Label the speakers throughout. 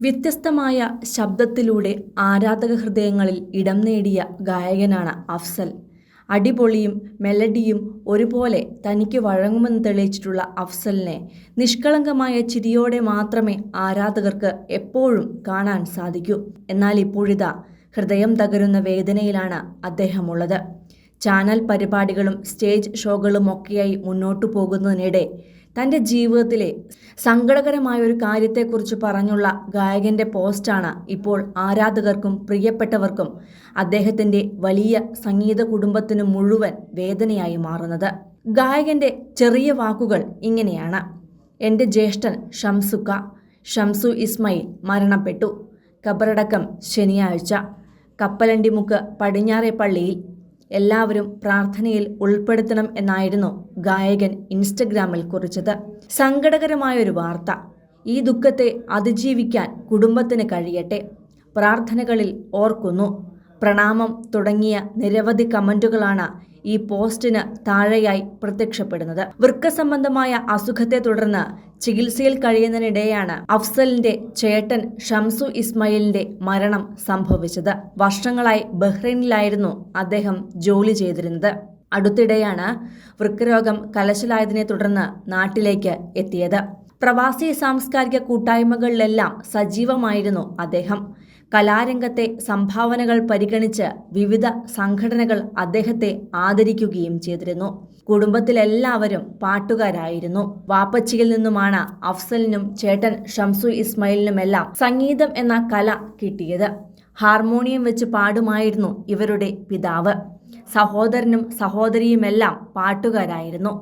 Speaker 1: വ്യത്യസ്തമായ ശബ്ദത്തിലൂടെ ആരാധക ഹൃദയങ്ങളിൽ ഇടം നേടിയ ഗായകനാണ് അഫ്സൽ. അടിപൊളിയും മെലഡിയും ഒരുപോലെ തനിക്ക് വഴങ്ങുമെന്ന് തെളിയിച്ചിട്ടുള്ള അഫ്സലിനെ നിഷ്കളങ്കമായ ചിരിയോടെ മാത്രമേ ആരാധകർക്ക് എപ്പോഴും കാണാൻ സാധിക്കൂ. എന്നാൽ ഇപ്പോഴിതാ ഹൃദയം തകരുന്ന വേദനയിലാണ് അദ്ദേഹമുള്ളത്. ചാനൽ പരിപാടികളും സ്റ്റേജ് ഷോകളും ഒക്കെയായി മുന്നോട്ടു പോകുന്നതിനിടെ തന്റെ ജീവിതത്തിലെ സങ്കടകരമായ ഒരു കാര്യത്തെക്കുറിച്ച് പറഞ്ഞുള്ള ഗായകന്റെ പോസ്റ്റാണ് ഇപ്പോൾ ആരാധകർക്കും പ്രിയപ്പെട്ടവർക്കും അദ്ദേഹത്തിന്റെ വലിയ സംഗീത കുടുംബത്തിന് മുഴുവൻ വേദനയായി മാറുന്നത്. ഗായകന്റെ ചെറിയ വാക്കുകൾ ഇങ്ങനെയാണ്. എന്റെ ജ്യേഷ്ഠൻ ഷംസുക്ക ഷംസു ഇസ്മയിൽ മരണപ്പെട്ടു. കബറടക്കം ശനിയാഴ്ച. കപ്പലണ്ടിമുക്ക് പടിഞ്ഞാറെ പള്ളിയിൽ എല്ലാവരും പ്രാർത്ഥനയിൽ ഉൾപ്പെടുത്തണം എന്നായിരുന്നു ഗായകൻ ഇൻസ്റ്റഗ്രാമിൽ കുറിച്ചത്. സങ്കടകരമായ ഒരു വാർത്ത. ഈ ദുഃഖത്തെ അതിജീവിക്കാൻ കുടുംബത്തിന് കഴിയട്ടെ. പ്രാർത്ഥനകളിൽ ഓർക്കുന്നു. പ്രണാമം തുടങ്ങിയ നിരവധി കമന്റുകളാണ് ഈ പോസ്റ്റിന് താഴെയായി പ്രത്യക്ഷപ്പെടുന്നത്. വൃക്ക സംബന്ധമായ അസുഖത്തെ തുടർന്ന് ചികിത്സയിൽ കഴിയുന്നതിനിടെയാണ് അഫ്സലിന്റെ ചേട്ടൻ ഷംസു ഇസ്മായിലിന്റെ മരണം സംഭവിച്ചത്. വർഷങ്ങളായി ബഹ്റൈനിലായിരുന്നു അദ്ദേഹം ജോലി ചെയ്തിരുന്നത്. അടുത്തിടെയാണ് വൃക്കരോഗം കലശലായതിനെ തുടർന്ന് നാട്ടിലേക്ക് എത്തിയത്. പ്രവാസി സാംസ്കാരിക കൂട്ടായ്മകളിലെല്ലാം സജീവമായിരുന്നു അദ്ദേഹം. കലാരംഗത്തെ സംഭാവനകൾ പരിഗണിച്ച് വിവിധ സംഘടനകൾ അദ്ദേഹത്തെ ആദരിക്കുകയും ചെയ്തിരുന്നു. കുടുംബത്തിലെല്ലാവരും പാട്ടുകാരായിരുന്നു. വാപ്പച്ചിയിൽ നിന്നുമാണ് അഫ്സലിനും ചേട്ടൻ ഷംസു ഇസ്മായിലിനുമെല്ലാം സംഗീതം എന്ന കല കിട്ടിയത്. ഹാർമോണിയം വെച്ച് പാടുമായിരുന്നു ഇവരുടെ പിതാവ്. സഹോദരനും സഹോദരിയുമെല്ലാം പാട്ടുകാരായിരുന്നു.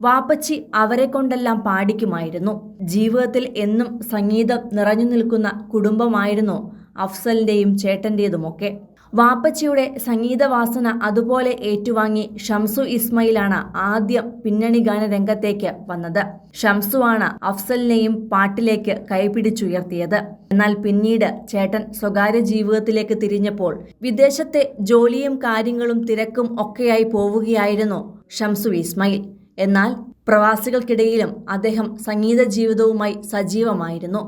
Speaker 1: വാപ്പച്ചി അവരെ കൊണ്ടെല്ലാം പാടിക്കുമായിരുന്നു. ജീവിതത്തിൽ എന്നും സംഗീതം നിറഞ്ഞു നിൽക്കുന്ന കുടുംബമായിരുന്നു അഫ്സലിന്റെയും ചേട്ടന്റേതുമൊക്കെ വാപ്പച്ചിയുടെ സംഗീതവാസന അതുപോലെ ഏറ്റുവാങ്ങി ഷംസു ഇസ്മയിലാണ് ആദ്യം പിന്നണി ഗാന രംഗത്തേക്ക് വന്നത്. ഷംസുവാണ് അഫ്സലിനെയും പാട്ടിലേക്ക് കൈപിടിച്ചുയർത്തിയത്. എന്നാൽ പിന്നീട് ചേട്ടൻ സ്വകാര്യ ജീവിതത്തിലേക്ക് തിരിഞ്ഞപ്പോൾ വിദേശത്തെ ജോലിയും കാര്യങ്ങളും തിരക്കും ഒക്കെയായി പോവുകയായിരുന്നു ഷംസു ഇസ്മയിൽ. എന്നാൽ പ്രവാസികൾക്കിടയിലും അദ്ദേഹം സംഗീത ജീവിതവുമായി സജീവമായിരുന്നു.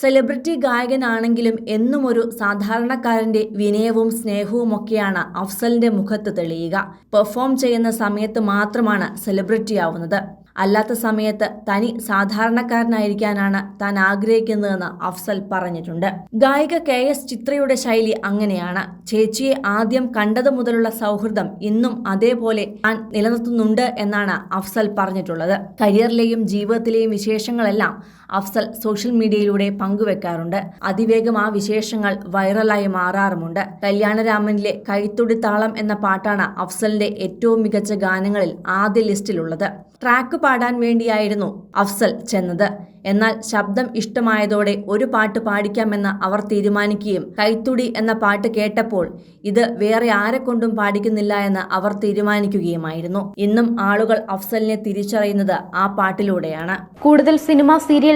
Speaker 1: സെലിബ്രിറ്റി ഗായകനാണെങ്കിലും എന്നും ഒരു സാധാരണക്കാരന്റെ വിനയവും സ്നേഹവുമൊക്കെയാണ് അഫ്സലിന്റെ മുഖത്ത് തെളിയുക. പെർഫോം ചെയ്യുന്ന സമയത്ത് മാത്രമാണ് സെലിബ്രിറ്റി ആവുന്നത്. അല്ലാത്ത സമയത്ത് തനി സാധാരണക്കാരനായിരിക്കാനാണ് താൻ ആഗ്രഹിക്കുന്നതെന്ന് അഫ്സൽ പറഞ്ഞിട്ടുണ്ട്. ഗായിക കെ എസ് ചിത്രയുടെ ശൈലി അങ്ങനെയാണ്. ചേച്ചിയെ ആദ്യം കണ്ടത് മുതലുള്ള സൗഹൃദം ഇന്നും അതേപോലെ താൻ നിലനിർത്തുന്നുണ്ട് എന്നാണ് അഫ്സൽ പറഞ്ഞിട്ടുള്ളത്. കരിയറിലെയും ജീവിതത്തിലെയും വിശേഷങ്ങളെല്ലാം അഫ്സൽ സോഷ്യൽ മീഡിയയിലൂടെ പങ്കുവെക്കാറുണ്ട്. അതിവേഗം ആ വിശേഷങ്ങൾ വൈറലായി മാറാറുമുണ്ട്. കല്യാണരാമനിലെ കൈത്തൊടി താളം എന്ന പാട്ടാണ് അഫ്സലിന്റെ ഏറ്റവും മികച്ച ഗാനങ്ങളിൽ ആദ്യ ലിസ്റ്റിലുള്ളത്. ട്രാക്ക് പാടാൻ വേണ്ടിയായിരുന്നു അഫ്സൽ ചെന്നത്. എന്നാൽ ശബ്ദം ഇഷ്ടമായതോടെ ഒരു പാട്ട് പാടിക്കാമെന്ന് അവർ തീരുമാനിക്കുകയും കൈത്തുടി എന്ന പാട്ട് കേട്ടപ്പോൾ ഇത് വേറെ ആരെ കൊണ്ടും പാടിക്കുന്നില്ല എന്ന് അവർ തീരുമാനിക്കുകയുമായിരുന്നു. ഇന്നും ആളുകൾ അഫ്സലിനെ തിരിച്ചറിയുന്നത് ആ പാട്ടിലൂടെയാണ്.
Speaker 2: കൂടുതൽ സിനിമ സീരിയൽ